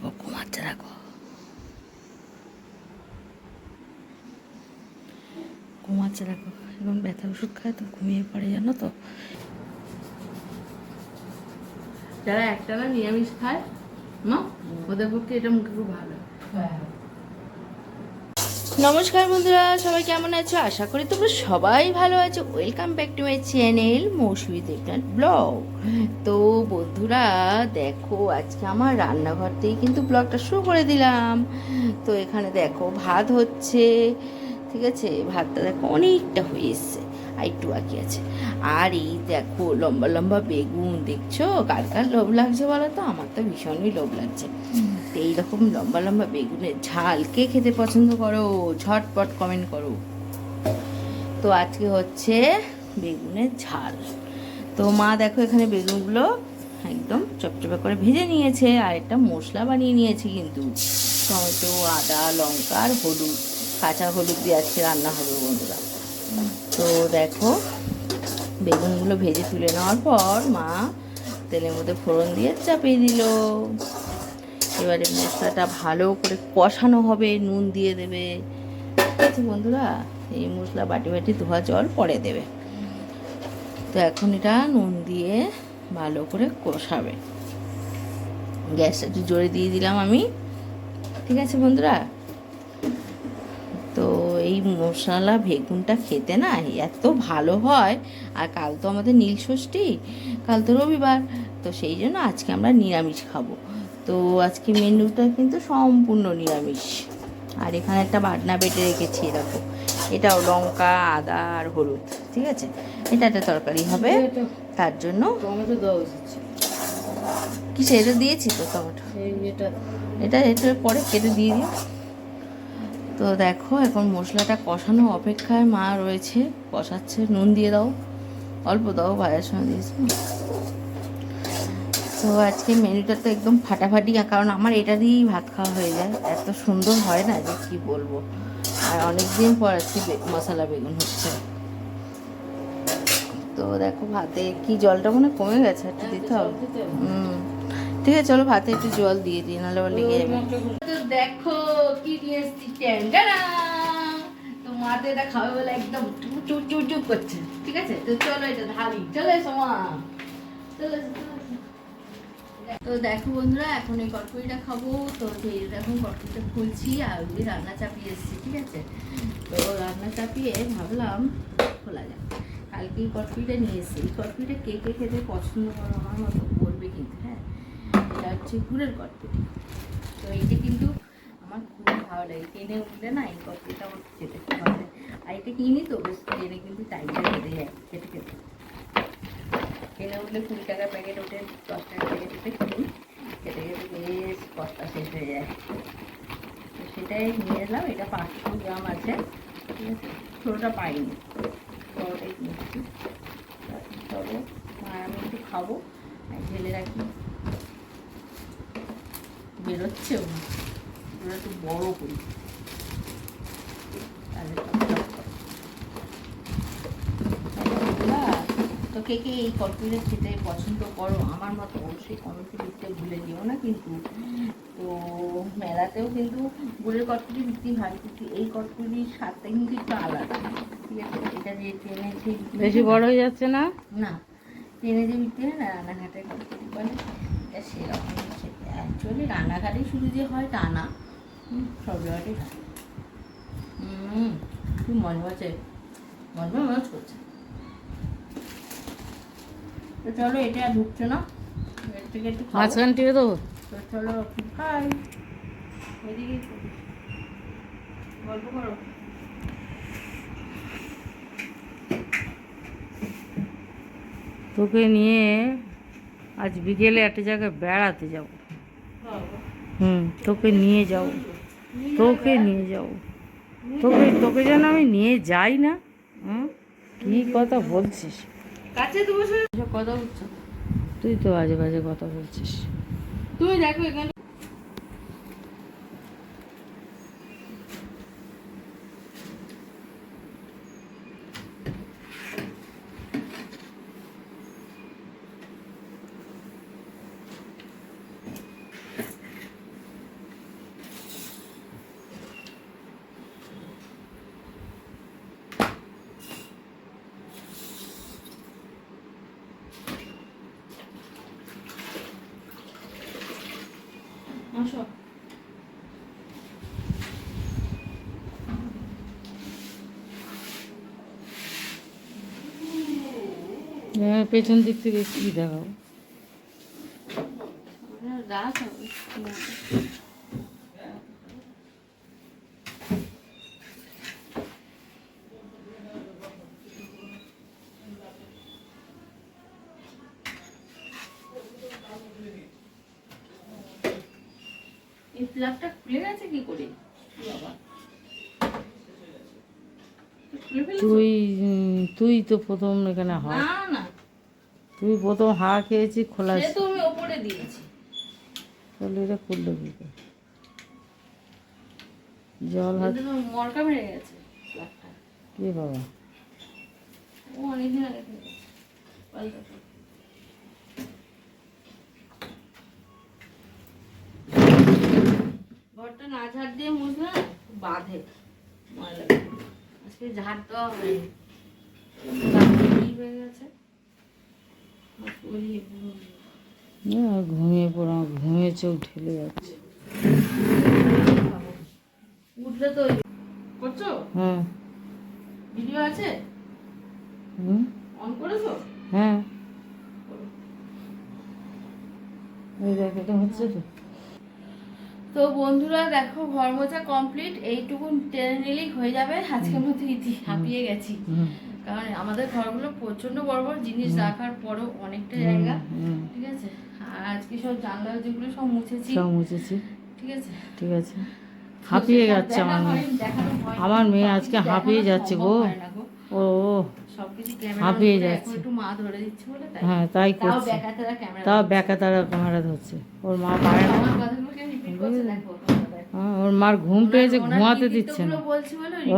দেখো ঘুমাচ্ছে দেখো ঘুমাচ্ছে দেখো এখন ব্যথা ওষুধ খায় তো ঘুমিয়ে পড়ে জানো তো যারা একটানা নিরামিষ খায় না ওদের পক্ষে এটা মুখে খুব ভালো নমস্কার বন্ধুরা, সবাই কেমন আছো? আশা করি তোমরা সবাই ভালো আছো। Welcome back to my channel Mousumi Debnath vlog. তো বন্ধুরা, দেখো, আজকে আমার রান্নাঘর থেকে কিন্তু ব্লগটা শুরু করে দিলাম। তো এখানে দেখো, ভাত হচ্ছে, ঠিক আছে? ভাতটা দেখো, অনেকটা হয়ে এসছে। আর একটু বাকি আছে। আর এই দেখো লম্বা লম্বা বেগুন দেখছ? কার কার লোভ লাগছে বলো তো? আমার তো ভীষণই লোভ লাগছে। তো এইরকম লম্বা লম্বা বেগুনের ঝাল কে খেতে পছন্দ করো? ঝটপট কমেন্ট করো। তো আজকে হচ্ছে বেগুনের ঝাল। তো মা দেখো এখানে বেগুনগুলো একদম চপচপে করে ভেজে নিয়েছে আর একটা মশলা বানিয়ে নিয়েছে কিন্তু। টমেটো আদা লঙ্কা আর হলুদ কাঁচা হলুদ দিয়ে আজকে রান্না হবে বন্ধুরা। তো দেখো, বেগুনগুলো ভেজে তুলে নেওয়ার পর মা তেলের মধ্যে ফোড়ন দিয়ে চাপিয়ে দিল। এবারে মশলাটা ভালো করে কষানো হবে, নুন দিয়ে দেবে। ঠিক আছে বন্ধুরা, এই মশলা বাটি বাটি ধোয়া জল পরে দেবে। তো এখন এটা নুন দিয়ে ভালো করে কষাবে। গ্যাসটা একটু জোরে দিয়ে দিলাম আমি। ঠিক আছে বন্ধুরা? তো এই মশলা বেগুনটা খেতে না এত ভালো হয়। আর কাল তো আমাদের নীল ষষ্ঠী কাল তো রবিবার তো সেই জন্য আজকে আমরা নিরামিষ খাব। তো আজকে মেনুটা কিন্তু সম্পূর্ণ নিরামিষ। আর এখানে একটা বাটনা বেটে রেখেছি এরকম এটাও লঙ্কা আদা আর হলুদ ঠিক আছে? এটা একটা তরকারি হবে। তার জন্য টমেটো দেওয়া উচিত কিসে? এটা দিয়েছি তো টমেটো। এটা। এটা এটা পরে কেটে দিয়ে দিও। তো দেখো, এখন মশলাটা কষানো অপেক্ষায় মা রয়েছে। কষাচ্ছে, নুন দিয়ে দাও। অল্প দাও, ভাইয়ের সঙ্গে দিয়েছি। তো আজকে মেনুটা তো একদম ফাটাফাটি, কারণ আমার এটা দিয়েই ভাত খাওয়া হয়ে যায়। এত সুন্দর হয় না যে কি বলব। আর অনেক দিন পর আজকে মশলা বেগুন হচ্ছে। তো দেখো, ভাতে কি জলটা মনে কমে গেছে? একটু দিতে হবে। হুম। ঠিক আছে, চলো ভাতে একটু জল দিয়ে দিই, নাহলে লেগে যাবে। দেখো কি নিয়ে এসছি? মাতে এটা খাবে বলে একদম টু টু টু করছে। ঠিক আছে? তো চলো এটা ঢালি। চলে এসো মা। চলে তো দেখো বন্ধুরা, এখন এই কটকুড়িটা খাব। তো সেই এখন কটকুড়িটা খুলছি আর ওই রান্না চাপিয়ে এসেছি, ঠিক আছে? তো রান্না চাপিয়ে ভাবলাম খোলা যাক। কালকে এই কটকুড়িটা নিয়ে এসেছি। এই কটকুড়িটা কে কে খেতে পছন্দ করো আমার মতো করবে কিন্তু হ্যাঁ? এটা হচ্ছে গুড়ের কটকুটি তো এইটা কিন্তু ভালো লাগে ট্রেনে উঠলে না এই আমার খেতে খুব আর এটা কিনি তো, বেশ ট্রেনে কিন্তু টাইমটা কেটে যায় খেতে খেতে। ট্রেনে উঠলে কুড়ি টাকার প্যাকেট ওঠে দশ টাকার প্যাকেট ওঠে কিনি, খেতে খেতে বেশ কষ্টা শেষ হয়ে যায়। তো সেটাই নিয়ে এলাম, এটা পাঁচশো গ্রাম আছে, ঠিক আছে? ছোটোটা পাইনি। বড়টাই কিনেছি চলো আমি একটু খাব ঢেলে রাখি। বেরোচ্ছে ও ওরা একটু বড় করি। তো কে কে এই কটকুড়িটা খেতে পছন্দ করো? আমার মতো অবশ্যই কমেন্টে লিখতে ভুলে যেও না কিন্তু। তো মেলাতেও কিন্তু গুড়ের কটকুটি বিক্রি হয় কিন্তু এই কটকুটির স্বাদটা কিন্তু একটু আলাদা। ঠিক আছে? এটা যে ট্রেনে বিক্রি বেশি বড় হয়ে যাচ্ছে না? না ট্রেনে যে বিক্রি হয় না রানাঘাটের কটকুটি বলে এটা সেরকম অ্যাকচুয়ালি রানাঘাটে শুধু যে হয় টানা সব জায়গাতেই হয় হুম খুব মজা হচ্ছে মজা করছে তো চলো এটা ঢুকছে না। এর থেকে একটু মাঝখান টিপে তো? চলো খাই। এদিকে গল্প করো। তোকে নিয়ে আজ বিকেলে একটা জায়গায় বেড়াতে যাব। হুম তোকে নিয়ে যাও তোকে নিয়ে যাও। তোকে তোকে যেন আমি নিয়ে যাই না। হুম? কি কথা বলছিস? কাছে তো বসে কথা বলছো? তুই তো আজে বাজে কথা বলছিস। তুমি দেখো এখানে আসো হ্যাঁ, পেছন দিক থেকে কি দেখাবো এই প্লাগটা খুলে গেছে কি করে? বাবা। তুই তুই তো প্রথম এখানে হয়। না না। তুই প্রথম হা খেয়েছি খোলা সে তো আমি ওপরে দিয়েছি। তাহলে এটা করল কি জল হাত মরকা মেরে গেছে কি বাবা? ও অনেকদিন আগে থেকে ঘরটা না ঝাড় দিয়ে মুছলে না বাঁধে ময়লা আজকে ঝাড়তে হবে হয়ে গেছে। না, ঘুমিয়ে পড়া ঘুমিয়ে চোখ ঢেলে যাচ্ছে। উঠলে তো করছ? হ্যাঁ। ভিডিও আছে? হুম? অন করেছ? হ্যাঁ। এই দেখ এটা হচ্ছে তো। তো বন্ধুরা দেখো ঘর মোছা কমপ্লিট এইটুকু টেনে নিলেই হয়ে যাবে। আজকের মতো ইতি হাঁপিয়ে গেছি। কারণ আমাদের ঘরগুলো প্রচণ্ড বড় বড় জিনিস রাখার পরও অনেকটা জায়গা ঠিক আছে? আর আজকে সব জানলা যেগুলো সব মুছেছি সব মুছেছি। ঠিক আছে? ঠিক আছে। হাঁপিয়ে যাচ্ছে আমার মেয়ে। আমার মেয়ে আজকে হাঁপিয়ে যাচ্ছে গো। ও হাঁপিয়ে যাচ্ছে। হ্যাঁ তাই করছে। তাও ব্যাকা তারা ক্যামেরা ধরছে। ওর মা পারে না। হ্যাঁ, ওর মার ঘুম পেয়েছে ঘুমাতে দিচ্ছে না।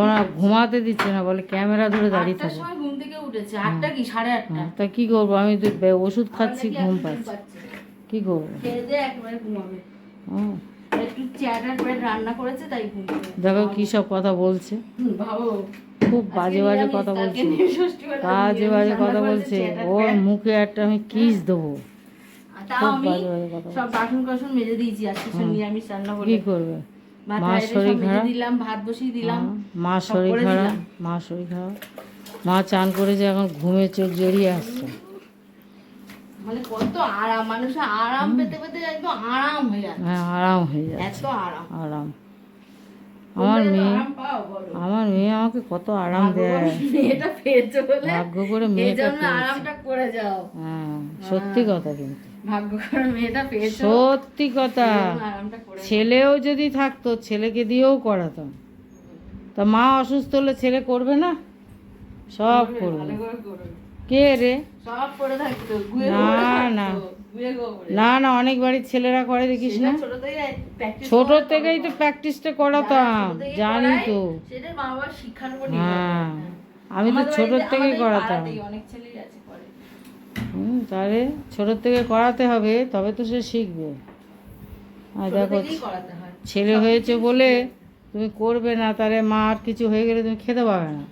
ওরা ঘুমাতে দিচ্ছে না বলে ক্যামেরা ধরে দাঁড়িয়ে থাকে। ঘুম থেকে উঠেছে। আটটা কি? সাড়ে আটটা? হ্যাঁ, তা কি করব? আমি তো ওষুধ খাচ্ছি ঘুম পাচ্ছি। কি করব? একবারে ঘুমাবে। হ্যাঁ, একটু চেয়ারটার পরে রান্না করেছে তাই দেখো কি সব কথা বলছে। খুব বাজে বাজে কথা বলছে। বাজে বাজে কথা বলছে। ওর মুখে একটা আমি কিস দেবো। তাও আমি সব বাসন কাসন মেজে দিয়েছি আজকে নিরামিষ রান্না করে কি করবে? মার শরীর খারাপ? দিলাম ভাত বসিয়ে দিলাম হ্যাঁ, মা শরীর খারাপ? মা শরীর খারাপ? মা চান করেছে এখন ঘুমে চোখ জড়িয়ে আসছে। মানে কত আরাম মানুষের আরাম পেতে পেতে একদম আরাম হয়ে যাচ্ছে। হ্যাঁ আরাম হয়ে যাচ্ছে। এত আরাম। আরাম। আমার মেয়ে আমার মেয়ে আমাকে কত আরাম দেয়। ভাগ্য করে মেয়েটা আরামটা করে যাও। হ্যাঁ সত্যি কথা কিন্তু। সত্যি কথা। ছেলেও যদি থাকতো ছেলেকে দিয়েও করাতাম। তা মা অসুস্থ হলে ছেলে করবে না? সব করবে। কে রে? না, না। না না অনেক বাড়ির ছেলেরা করে দেখিস না? ছোট থেকেই তো প্র্যাকটিসটা করাতাম। জানি তো। হ্যাঁ। আমি তো ছোট থেকেই করাতাম। অনেক ছেলেই আছে। হুম তাহলে ছোটোর থেকে করাতে হবে তবে তো সে শিখবে। আর দেখো। ছেলে হয়েছে বলে তুমি করবে না তাহলে মা আর কিছু হয়ে গেলে তুমি খেতে পাবে না।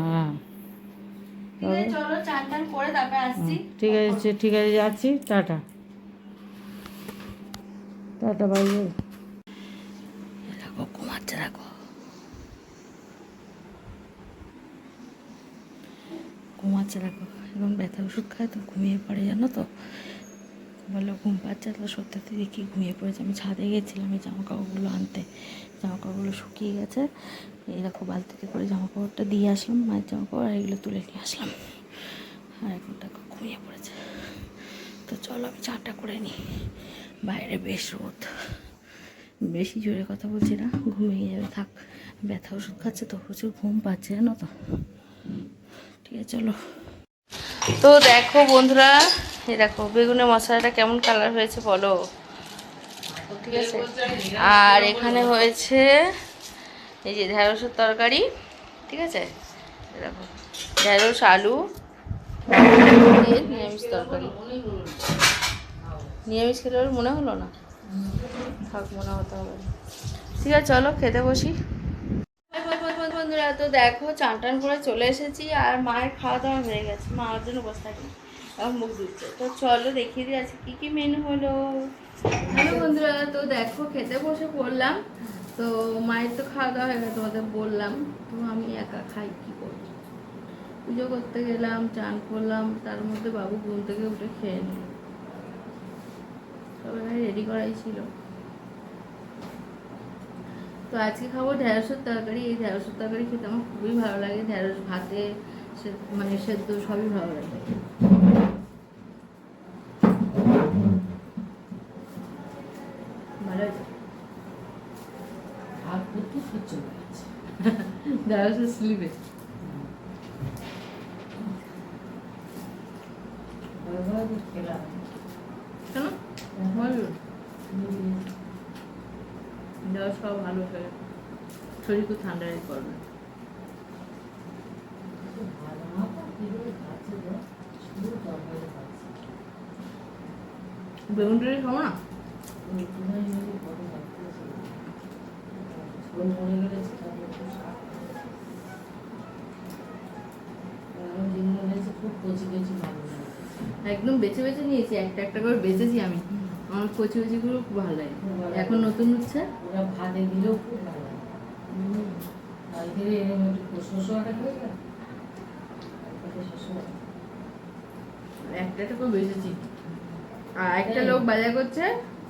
হ্যাঁ। ঠিক আছে, ঠিক আছে ঠিক আছে যাচ্ছি টাটা। টাটা বাই বাই দেখো ঘুমাচ্ছে দেখো ঘুমাচ্ছে দেখো এখন ব্যথা ওষুধ খায়, তো ঘুমিয়ে পড়ে, জানো তো? বলল ঘুম পাচ্ছে তো সত্যি দেখি ঘুমিয়ে পড়েছে। আমি ছাদে গেছিলাম এই জামা কাপড়গুলো আনতে। জামা কাপড়গুলো শুকিয়ে গেছে। দেখো, বালতিতে করে জামা কাপড়টা দিয়ে আসলাম, মায়ের জামা কাপড় আর এগুলো তুলে নিয়ে আসলাম। আর এখন দেখো, ঘুমিয়ে পড়েছে। তো চলো, আমি চাটা করে নিই। বাইরে বেশ রোদ। বেশি জোরে কথা বলছি না, ঘুমিয়ে যাবে, থাক। ব্যথা ওষুধ খাচ্ছে তো, প্রচুর ঘুম পাচ্ছে, জানো তো? ঠিক আছে, চলো। তো দেখো বন্ধুরা দেখো বেগুনের মশলাটা কেমন কালার হয়েছে বলো? ঠিক আছে? আর এখানে হয়েছে এই যে ঢেঁড়সের তরকারি, ঠিক আছে? দেখো, ঢেঁড়স, আলু, নিরামিষ তরকারি। নিরামিষ খেলে মনে হলো না? থাক, মনে হতে হবে। ঠিক আছে, চলো খেতে বসি। বন্ধুরা, তো দেখো চান টান করে চলে এসেছি আর মায়ের খাওয়া দাওয়া হয়ে গেছে। মা ওর জন্য বসে থাকি এখন মুখ ধুচ্ছে। তো চলো দেখিয়ে দিই আজকে কী কী মেনু হলো। হ্যালো বন্ধুরা, তো দেখো, খেতে বসে পড়লাম। তো মায়ের তো খাওয়া দাওয়া হয়ে গেছে, তোমাদের বললাম। তো আমি একা খাই, কী করব? পুজো করতে গেলাম, চান করলাম, তার মধ্যে বাবু ঘুম থেকে উঠে খেয়ে নিল। সবাই রেডি করাই ছিল। তো আজকে খাব ঢেঁড়সের তরকারি। এই ঢেঁড়সের তরকারি খেতে আমার খুবই ভালো লাগে। ঢেঁড়স ভাতে মানে সেদ্ধ সবই ভালো লাগে। ভালো হয়েছে আর প্রচুর সহ্য হয়ে গেছে ঢেঁড়সের স্লিভে বারবার খেলাম কেন ভালো ঢেঁড়স খাওয়া ভালো হয়ে শরীর খুব ঠান্ডা রেখে করবে ভালো না তো কীভাবে খাচ্ছে গো? শুধু তরকারি খাচ্ছে। বেগুন টেগুন খাব না ওই চুলায় যদি বড় ভাবতে ছিল। ঝোল মরে গেলে সেটা দিয়ে একটু শাক খাবে। আর আমার যেগুলো হয়েছে খুব কচি কচি ভালো লাগে একদম বেছে বেছে নিয়েছি, একটা একটা করে বেঁচেছি আমি। আমার কচি কচিগুলো খুব ভালো লাগে। এখন নতুন হচ্ছে। ওরা ভাতে দিলেও খুব ভালো লাগে। একটু করে বেছেছি আর একটা লোক বাজার করছে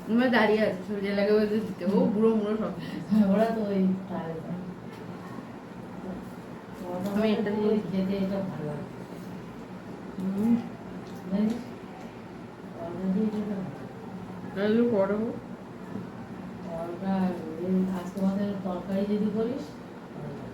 আমরা দাঁড়িয়ে আছে সবজি লাগে বলতে দিতে। ও বুড়ো মুড়ো সব। হ্যাঁ, ওরা তো ওই আমি এটা দিয়ে- খেতে এটা ভালো লাগে? আর এই আজকে আমাদের তরকারি যদি করিস ভালো লাগে।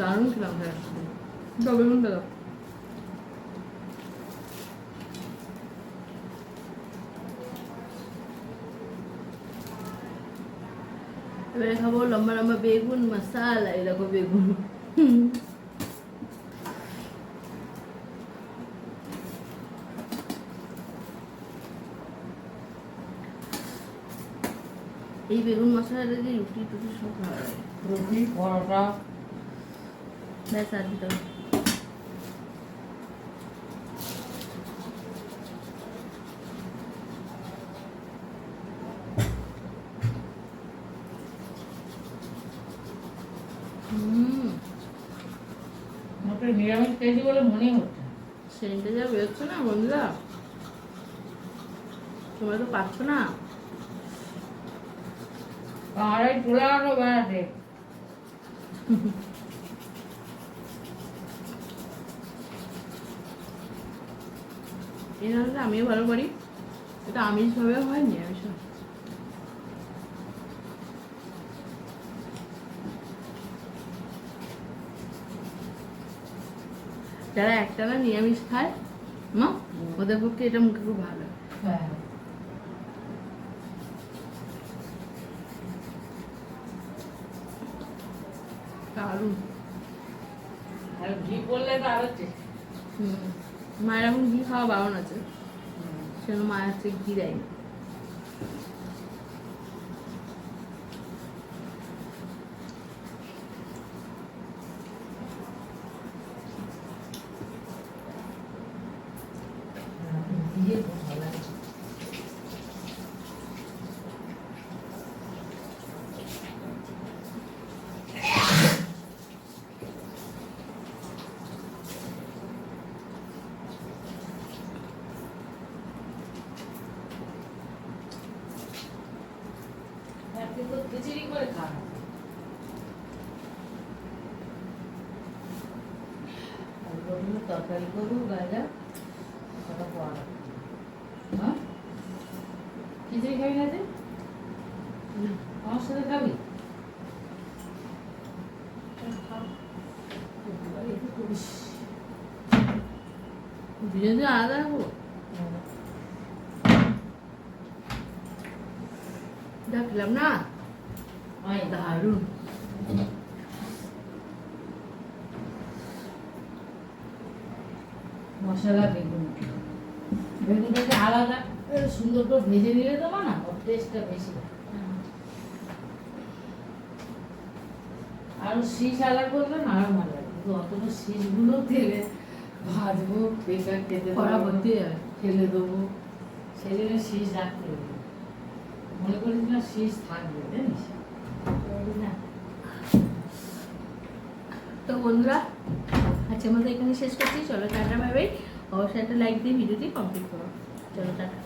দারুণ ছিলাম দাও বেগুনটা দাও। এবারে খাব লম্বা লম্বা বেগুন, মশালা, এই দেখো বেগুন। এই বেগুন মশলাটা দিয়ে রুটি টুটি সব ভালো লাগে রুটি, পরোটা ব্যাস আর দিতে হবে। নিরামিষ খেয়েছি বলে মনে হচ্ছে। সেন্টে যা বেরোচ্ছে না বন্ধুরা। তোমরা তো পাচ্ছ না। আড়াই চলে আনো বেড়াতে। এই রান্নাটা আমিও ভালো পারি এটা আমিষ ভাবে হয় নিরামিষ হয়। যারা একটানা নিরামিষ খায় মা ওদের পক্ষে এটা মুখে খুব ভালো। হ্যাঁ। দারুণ। আর ঘি করলে তো আরও হুম। মায়ের এখন ঘি খাওয়া বারণ আছে। সেজন্য মায়ের হচ্ছে ঘি দিয়ে মশলা বেগুন। বেগুনটাকে আলাদা সুন্দর করে ভেজে নিলে দেবো না টেস্টটা বেশি আরও শীষ আলাদা করলে না আরও ভালো লাগে কিন্তু অতটা শীষগুলো তেলে ভাজবো বেকার খেতে কড়া দেবো, ফেলে দেবো। সেই জন্য শীষ রাখতে হবে মনে করেছিলাম শীষ থাকবে জানিস? না। তো বন্ধুরা আজকের মতো এখানে শেষ করছি। চলো টাটা ভাই অবশ্যই একটা লাইক দিয়ে ভিডিওটি কমপ্লিট করো। চলো টাটা।